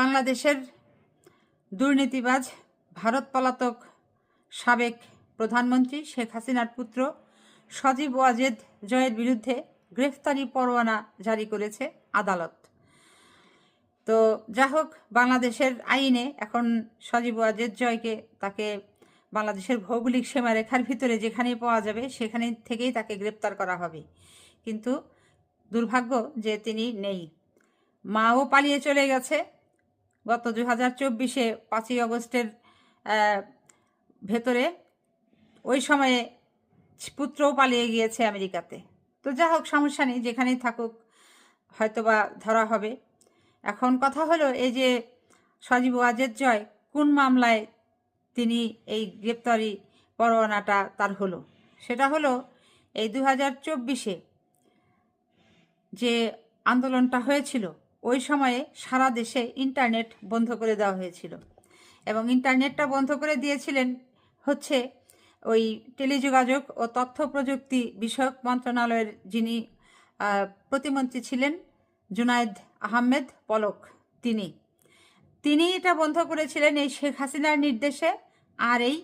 বাংলাদেশের দুর্নীতিবাজ ভারত পলাতক সাবেক প্রধানমন্ত্রী শেখ হাসিনার পুত্র সজীব ওয়াজেদ জয়ের বিরুদ্ধে গ্রেফতারি পরোয়ানা জারি করেছে আদালত। তো যা হোক, বাংলাদেশের আইনে এখন সজীব ওয়াজেদ জয়কে তাকে বাংলাদেশের ভৌগোলিক সীমারেখার ভিতরে যেখানেই পাওয়া যাবে সেখানে থেকেই তাকে গ্রেপ্তার করা হবে। কিন্তু দুর্ভাগ্য যে তিনি নেই। মাও পালিয়ে চলে গেছে। গত দু হাজার চব্বিশে পাঁচই অগস্টের ভেতরে ওই সময়ে পুত্রও পালিয়ে গিয়েছে আমেরিকাতে। তো যা হোক, সমস্যা নেই, যেখানেই থাকুক, হয়তোবা ধরা হবে। এখন কথা হলো এই যে সজীব ওয়াজেদ জয়, কোন মামলায় তিনি এই গ্রেপ্তারি পরোয়ানাটা তার হলো? সেটা হলো এই দু হাজার চব্বিশে যে আন্দোলনটা হয়েছিল ওই সময়ে সারা দেশে ইন্টারনেট বন্ধ করে দেওয়া হয়েছিল। এবং ইন্টারনেটটা বন্ধ করে দিয়েছিলেন হচ্ছে ওই টেলিযোগাযোগ ও তথ্য প্রযুক্তি বিষয়ক মন্ত্রণালয়ের যিনি প্রতিমন্ত্রী ছিলেন জুনায়েদ আহমেদ পলক। তিনি তিনি এটা বন্ধ করেছিলেন এই শেখ হাসিনার নির্দেশে আর এই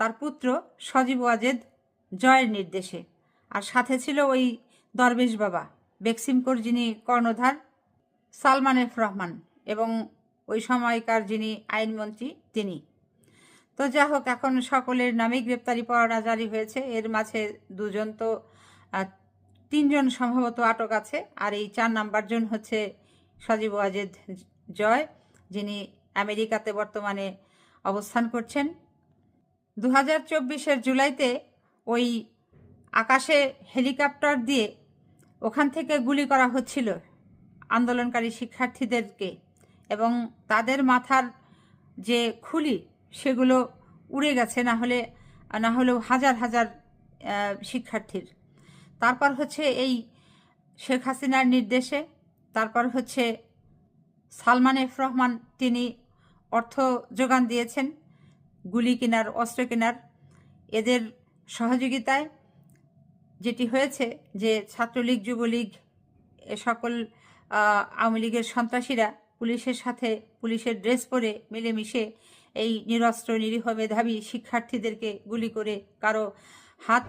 তার পুত্র সজীব ওয়াজেদ জয়ের নির্দেশে। আর সাথে ছিল ওই দরবেশ বাবা, বেক্সিমকোর যিনি কর্ণধার সালমান এফ রহমান এবং ওই সময়কার যিনি আইনমন্ত্রী তিনি। তো যা হোক, এখন সকলের নামেই গ্রেপ্তারি পরোয়ানা জারি হয়েছে। এর মাঝে দুজন তো তিনজন সম্ভবত আটক আছে। আর এই চার নাম্বার জন হচ্ছে সজীব ওয়াজেদ জয়, যিনি আমেরিকাতে বর্তমানে অবস্থান করছেন। দু হাজার চব্বিশের জুলাইতে ওই আকাশে হেলিকপ্টার দিয়ে ওখান থেকে গুলি করা হচ্ছিল। আন্দোলনকারী শিক্ষার্থীদেরকে এবং তাদের মাথার যে খুলি, সেগুলো উড়ে গেছে, না হলে, না হলেও হাজার হাজার শিক্ষার্থীর। তারপর হচ্ছে এই শেখ হাসিনার নির্দেশে, তারপর হচ্ছে সালমান এফ রহমান, তিনি অর্থ যোগান দিয়েছেন গুলি কেনার, অস্ত্র কেনার। এদের সহযোগিতায় যেটি হয়েছে যে ছাত্রলীগ, যুবলীগ, এ সকল আওয়ামী লীগের সন্ত্রাসীরা পুলিশের সাথে পুলিশের ড্রেস পরে মিলেমিশে এই নিরস্ত্র, নিরীহ মেধাবী শিক্ষার্থীদেরকে গুলি করে কারও হাত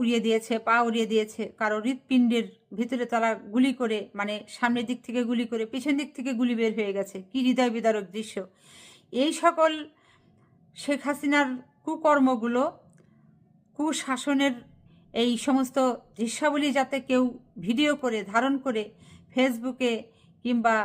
উড়িয়ে দিয়েছে, পা উড়িয়ে দিয়েছে, কারও হৃৎপিণ্ডের ভিতরে তারা গুলি করে মানে সামনের দিক থেকে গুলি করে, পিছন দিক থেকে গুলি বের হয়ে গেছে। কি হৃদয় বিদারক দৃশ্য। এই সকল শেখ হাসিনার কুকর্মগুলো, কুশাসনের এই সমস্ত দৃশ্যাবলী যাতে কেউ ভিডিও করে, ধারণ করে ফেসবুকে কিংবা